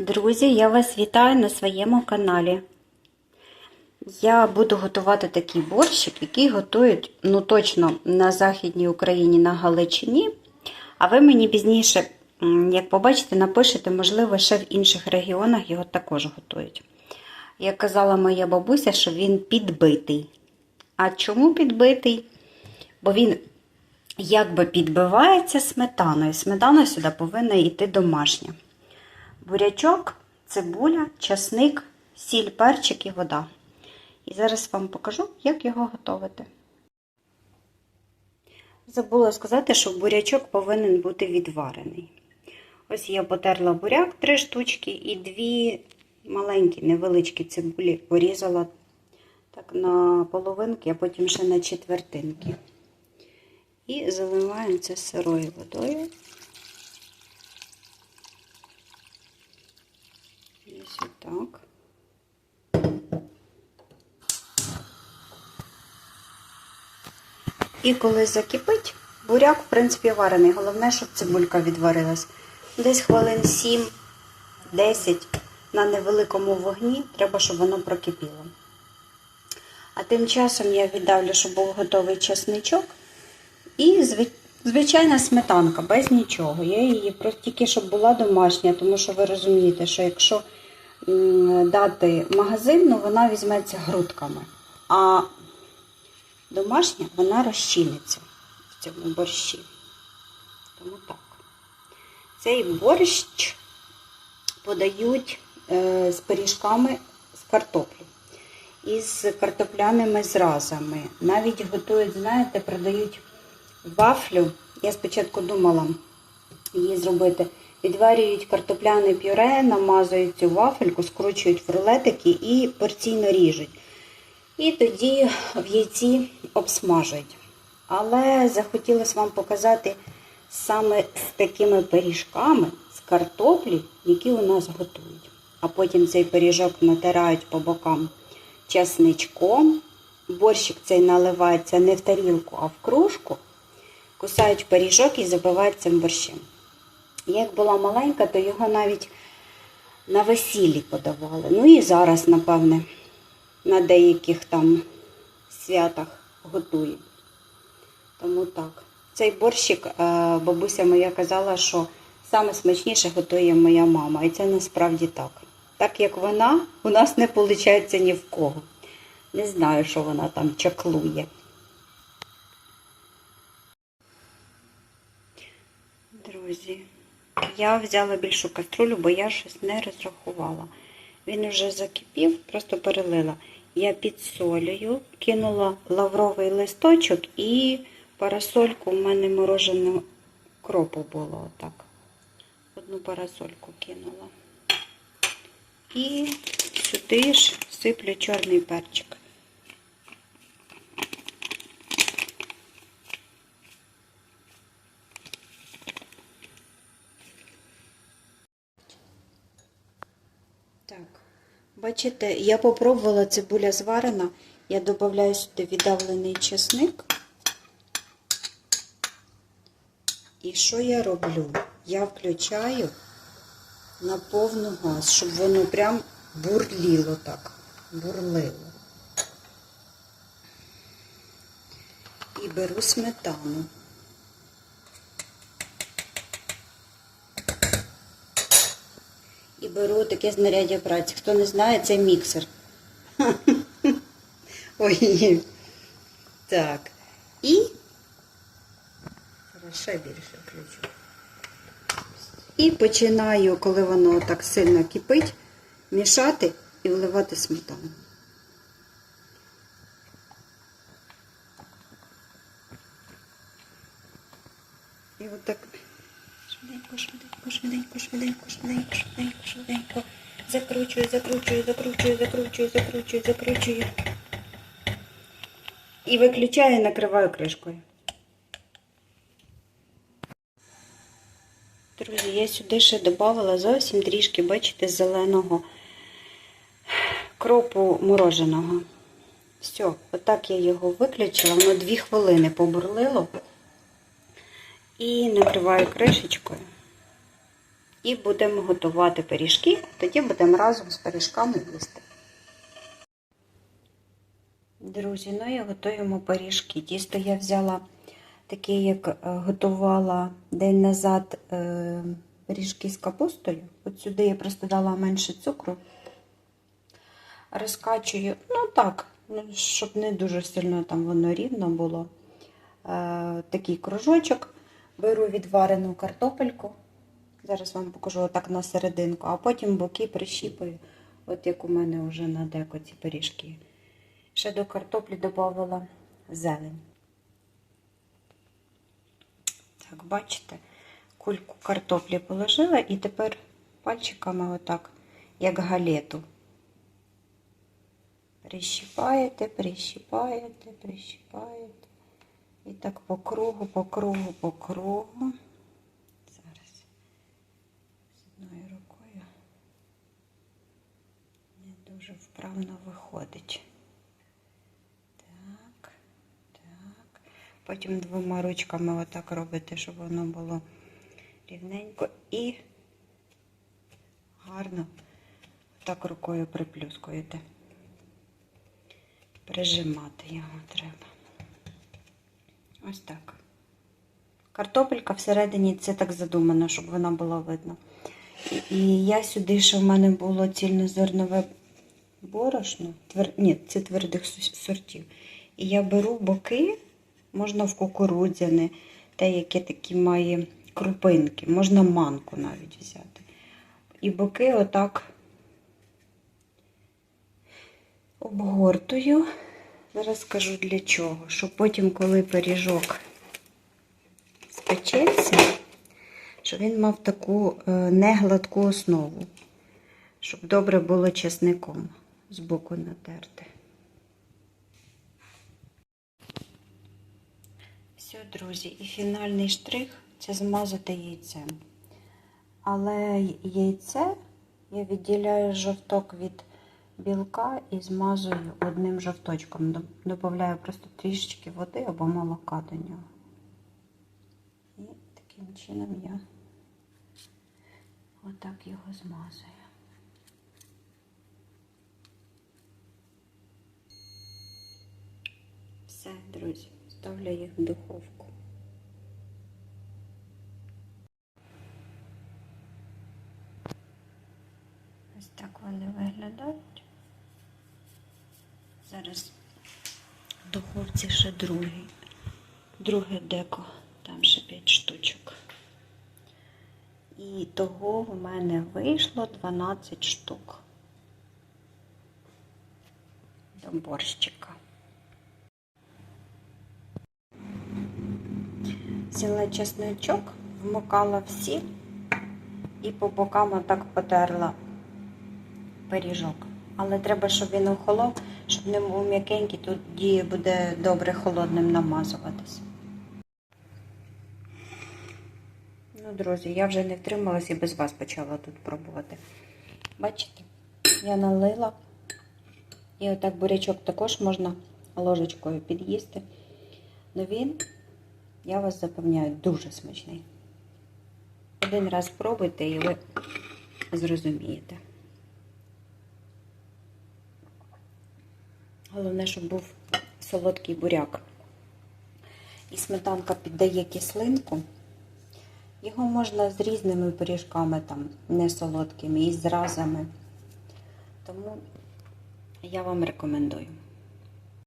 Друзі, я вас вітаю на своєму каналі. Я буду готувати такий борщик, який готують, ну точно, на Західній Україні, на Галичині. А ви мені пізніше, як побачите, напишете, можливо, ще в інших регіонах його також готують. Як казала моя бабуся, що він підбитий. А чому підбитий? Бо він якби підбивається сметаною. Сметана сюди повинна йти домашня. Бурячок, цибуля, часник, сіль, перчик і вода. І зараз вам покажу, як його готувати. Забула сказати, що бурячок повинен бути відварений. Ось я потерла буряк три штучки і дві маленькі, невеличкі цибулі порізала так на половинки, а потім ще на четвертинки. І заливаємо це сирою водою. Ось так. І коли закипить, буряк, в принципі, варений. Головне, щоб цибулька відварилась. Десь хвилин 7-10 на невеликому вогні, треба, щоб воно прокипіло. А тим часом я віддавлю, щоб був готовий чесничок. І звичайна сметанка, без нічого. Я її просто тільки щоб була домашня, тому що ви розумієте, що якщо дати магазинну, вона візьметься грудками. А домашня вона розчиниться в цьому борщі. Тому так. Цей борщ подають е, з пиріжками з картоплі з картопляними зразами. Навіть готують, знаєте, продають вафлю. Я спочатку думала її зробити. Відварюють картопляне пюре, намазують цю вафельку, скручують в рулетики і порційно ріжуть. І тоді в яйці обсмажують. Але захотілося вам показати саме з такими пиріжками з картоплі, які у нас готують. А потім цей пиріжок натирають по бокам часничком. Борщик цей наливається не в тарілку, а в кружку. Кусають пиріжок і забивають цим борщем. Як була маленька, то його навіть на весіллі подавали. Ну і зараз, напевне, на деяких там святах готують. Тому так. Цей борщик, е, бабуся моя казала, що саме смачніше готує моя мама. І це насправді так. Так як вона, у нас не виходить ні в кого. Не знаю, що вона там чаклує. Друзі, я взяла більшу каструлю, бо я щось не розрахувала. Він вже закипів, просто перелила. Я підсолюю, кинула лавровий листочок і парасольку в мене мороженого кропу було отак. Одну парасольку кинула. І сюди ж сиплю чорний перчик. Так, бачите, я попробувала цибуля зварена, я додаю сюди віддавлений чесник. І що я роблю? Я включаю на повну газ, щоб воно прям бурліло так, бурлило. І беру сметану. І беру таке знаряддя праці. Хто не знає, це міксер. Ой. Так. І ще більше включу. І починаю, коли воно так сильно кипить, мішати і вливати сметану. І отак швиденько, швиденько, швиденько, швиденько, швиденько, швиденько, швиденько. Закручую, закручую, закручую, закручую, закручую, закручую. І виключаю і накриваю кришкою. Друзі, я сюди ще додавала зовсім трішки, бачите, зеленого кропу мороженого. Все, отак я його виключила, воно 2 хвилини побурлило. І накриваю кришечкою. І будемо готувати пиріжки, тоді будемо разом з пиріжками їсти. Друзі, ну і готуємо пиріжки. Тісто я взяла таке, як е, готувала день назад е, пиріжки з капустою. От сюди я просто дала менше цукру. Розкачую, ну так, ну, щоб не дуже сильно там воно рівно було. Е, такий кружочок. Беру відварену картопельку. Зараз вам покажу отак на серединку, а потім боки прищіпаю, от як у мене вже на деко ці пиріжки. Ще до картоплі додавала зелень. Так, бачите, кульку картоплі положила і тепер пальчиками отак, як галету. Прищіпаєте, прищіпаєте, прищіпаєте. І так по кругу, по кругу, по кругу. Зараз з одною рукою не дуже вправно виходить. Так, так. Потім двома ручками отак робите, щоб воно було рівненько і гарно так рукою приплюскуєте. Прижимати його треба. Ось так. Картопелька всередині це так задумано, щоб вона була видно. І я сюди, що в мене було цільнозернове борошно, твер... ні, це твердих сортів. І я беру боки, можна в кукурудзяне, те, яке такі має крупинки, можна манку навіть взяти. І боки отак обгортую. Зараз скажу для чого. Щоб потім, коли пиріжок спечеться, щоб він мав таку е, негладку основу, щоб добре було чесником з боку натерти. Все, друзі, і фінальний штрих це змазати яйцем. Але яйце я відділяю жовток від білка і змазую одним жовточком. Добавляю просто трішечки води або молока до нього. І таким чином я отак його змазую. Все, друзі, ставлю їх в духовку. Ось так вони виглядають. Зараз в духовці ще другий. Друге деко, там ще 5 штучок. І того в мене вийшло 12 штук до борщика. Взяла чесночок, вмокала в сіль і по бокам отак потерла пиріжок. Але треба, щоб він охолов, щоб не був м'якенький, тоді буде добре холодним намазуватись. Ну, друзі, я вже не втрималась і без вас почала тут пробувати. Бачите, я налила. І отак бурячок також можна ложечкою під'їсти. Но він, я вас запевняю, дуже смачний. Один раз спробуйте і ви зрозумієте. Головне, щоб був солодкий буряк. І сметанка піддає кислинку. Його можна з різними пиріжками, там, не солодкими, і з разами. Тому я вам рекомендую.